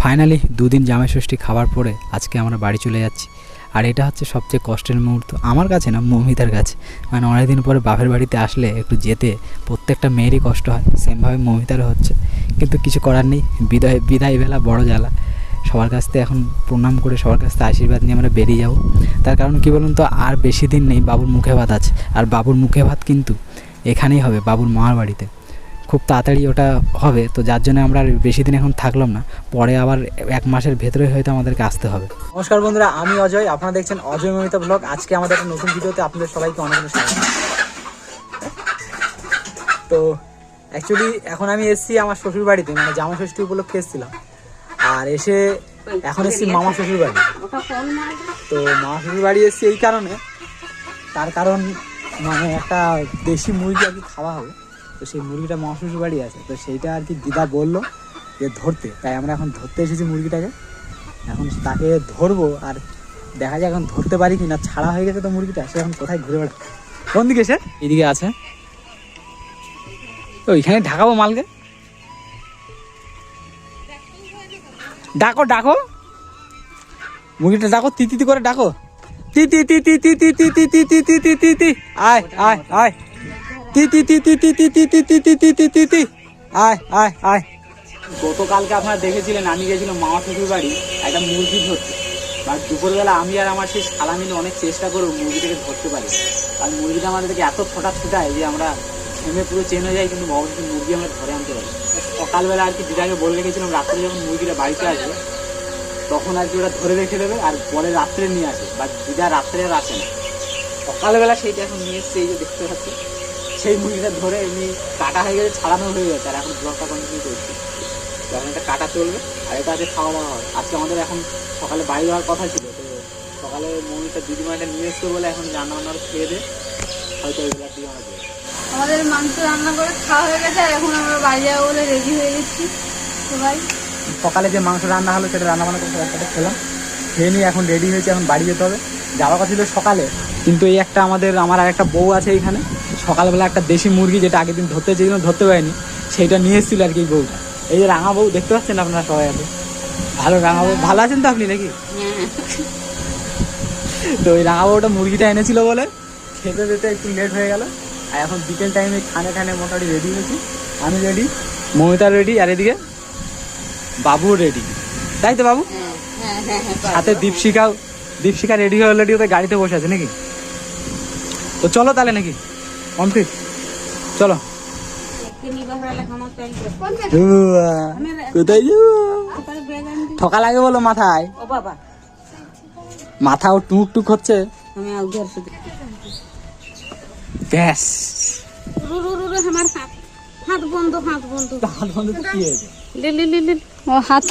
Finally দুদিন জামাই ষষ্ঠী খাবার পরে আজকে আমরা বাড়ি চলে যাচ্ছি। আর এটা হচ্ছে সবচেয়ে কষ্টের মুহূর্ত আমার কাছে না, মৌমিতার কাছে। মানে অনেকদিন পরে বাপের বাড়িতে আসলে একটু যেতে প্রত্যেকটা মেয়েরই কষ্ট হয়, সেমভাবে মৌমিতারও হচ্ছে। কিন্তু কিছু করার নেই, বিদায় বিদায় বেলা বড় জ্বালা। সবার কাছ থেকে এখন প্রণাম করে সবার কাছ থেকে আশীর্বাদ নিয়ে আমরা বেরিয়ে যাব। তার কারণ কি বলুন তো, আর বেশি দিন নেই, বাবুর মুখে ভাত আছে। আর বাবুর মুখে ভাত কিন্তু এখানেই হবে, বাবুর মামার বাড়িতে। খুব তাড়াতাড়ি ওটা হবে। তো যার জন্য আমরা আর বেশি দিন এখন থাকলাম না। পরে আবার এক মাসের ভেতরে হয়তো আমাদেরকে আসতে হবে। নমস্কার বন্ধুরা, আমি অজয়। আপনারা দেখছেন অজয় মমিতা ব্লগ। আজকে আমাদের একটা নতুন ভিডিওতে আপনাদের সবাইকে অনেক অনেক স্বাগত। তো অ্যাকচুয়ালি এখন আমি এসেছি আমার শ্বশুর বাড়িতে মানে জামা ষষ্ঠী উপলক্ষে এসেছিলাম। আর এসে এখন এসেছি মামা শ্বশুর বাড়ি তো মামা শ্বশুর বাড়ি এসেছি এই কারণে। তার কারণ মানে একটা দেশি মুরগি আর কি খাওয়া হবে। তো সেই মুরগিটা শ্বশুর বাড়ি আছে তো সেইটা আর কি দিদা বলল যে ধরতে তাই আমরা এখন ধরতে এসেছি মুরগিটাকে এখন তাকে ধরবো আর দেখা যায় এখন ধরতে পারি কি না ছাড়া হয়ে গেছে তো মুরগিটা সে এখন কোথায় ঘুরে বেড়া কোন দিকে সে এদিকে আছে তো ওইখানে ঢাকাবো মালকে ডাকো ডাকো মুরগিটা ডাকো তি তি করে ডাকো তি তি তি তি তি তি তি তি তি তি তি তি আয় আয় আয় তি তি তি তি তি তি তি তি তি তি তি তি তি তি আয় আয় আয় গতকালকে আপনারা দেখেছিলেন আমি গেছিলাম মামা শ্বশুর বাড়ি একটা মুরগি ধরতে আর দুপুরবেলা আমি আর আমার সেই শালা মিলে অনেক চেষ্টা করব মুরগিটাকে ধরতে পারি আর মুরগিটা আমাদেরকে এত ফোটা ছুটায় যে আমরা থেমে পুরো চেন হয়ে যাই কিন্তু অবশ্যই মুরগি আমরা ধরে আনতে পারি সকালবেলা আর কি দিদাকে বলে রেখেছিলাম রাত্রে যখন মুরগিটা বাড়িতে আসবে তখন আর কি ওরা ধরে রেখে দেবে আর পরে রাত্রে নিয়ে আসে বা দিদা রাত্রে আর আসে না সকালবেলা সেইটা এখন নিয়ে এসছে এই যে দেখতে পাচ্ছি সেই মুরগিটা ধরে এমনি কাটা হয়ে গেছে ছাড়ানো হয়ে গেছে আর এখন ব্লগটা কন্টিনিউ করছি। যখন এটা কাটা চলবে আর এটা আজকে খাওয়া দাওয়া হয়। আজকে আমাদের এখন সকালে বাড়ি যাওয়ার কথা ছিল তো সকালে মমিটা দিদিমাটা নিয়ে এসছে বলে এখন রান্না বান্না খেয়ে দে। হয়তো ওইগুলো দিয়ে আমরা দেবো। আমাদের মাংস রান্না করে খাওয়া হয়ে গেছে আর এখন আমরা বাড়ি যাব বলে রেডি হয়ে গেছি। সবাই সকালে যে মাংস রান্না হলো সেটা রান্না বান্না করে সবার সাথে খেলাম। খেয়ে নিয়ে এখন রেডি হয়েছে এখন বাড়ি যেতে হবে। যাওয়ার কথা ছিল সকালে। কিন্তু এই একটা আমাদের আমার আর একটা বউ আছে এইখানে সকালবেলা একটা দেশি মুরগি যেটা আগের দিন ধরতে চেয়েছিলাম ধরতে পারিনি সেইটা নিয়ে এসেছিল আর কি বউটা। এই যে রাঙা বউ দেখতে পাচ্ছেন আপনারা সবাই আছে ভালো রাঙা বউ। ভালো আছেন তো আপনি নাকি? তো ওই রাঙা বউটা মুরগিটা এনেছিল বলে খেতে যেতে একটু লেট হয়ে গেল। আর এখন বিকেল টাইমে খানে খানে মোটামুটি রেডি হয়েছি। আমি রেডি মমিতা রেডি আর এদিকে বাবু রেডি তাই তো বাবু? সাথে দীপশিকাও দীপশিকা রেডি হয়ে অলরেডি ওদের গাড়িতে বসে আছে নাকি? তো চলো তাহলে নাকি? কমপ্লিট চলো। ঠকা লাগে বলো মাথায়। মাথাও টুক টুক হচ্ছে। ব্যাস। হাত বন্ধ হাত বন্ধ। হাত বন্ধ কি হাত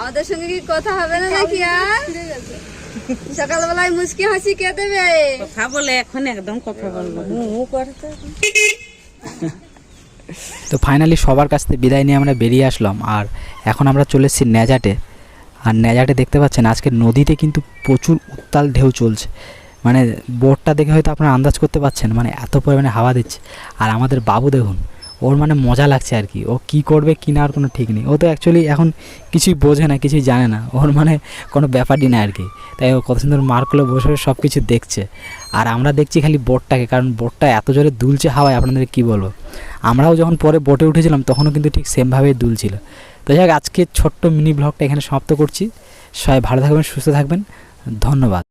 আমাদের সঙ্গে কি কথা হবে না নাকি আর? সকালবেলায় মুসকি হাসি কে দেবে? কথা বলে এখন একদম কথা বলব। হু করতে তো। ফাইনালি সবার কাছ থেকে বিদায় নিয়ে আমরা বেরিয়ে আসলাম। আর এখন আমরা চলে এসেছি ন্যাজাটে। আর ন্যাজাটে দেখতে পাচ্ছেন আজকে নদীতে কিন্তু প্রচুর উত্তাল ঢেউ চলছে। মানে বোটটা দেখে হয়তো আপনারা আন্দাজ করতে পারছেন মানে এত পরিমাণে হাওয়া দিচ্ছে। আর আমাদের বাবু দেখুন ওর মানে মজা লাগছে আর কি। ও কি করবে, কি না আর কোনো ঠিক নেই। ও তো অ্যাকচুয়ালি এখন কিছুই বোঝে না, কিছুই জানে না। ওর মানে কোনো ব্যাপারই না আর কি। তাই ও কত সুন্দর মার্কগুলো বসে সব কিছু দেখছে। আর আমরা দেখছি খালি বোটটাকে, কারণ বোটটা এত জোরে দুলছে হাওয়ায় আপনাদের কি বলব? আমরাও যখন পরে বোটে উঠেছিলাম, তখনও কিন্তু ঠিক সেমভাবেই দুলছিল। তো যাই হোক, আজকে ছোট্ট মিনি ব্লগটা এখানে সমাপ্ত করছি। সবাই ভালো থাকবেন, সুস্থ থাকবেন। ধন্যবাদ।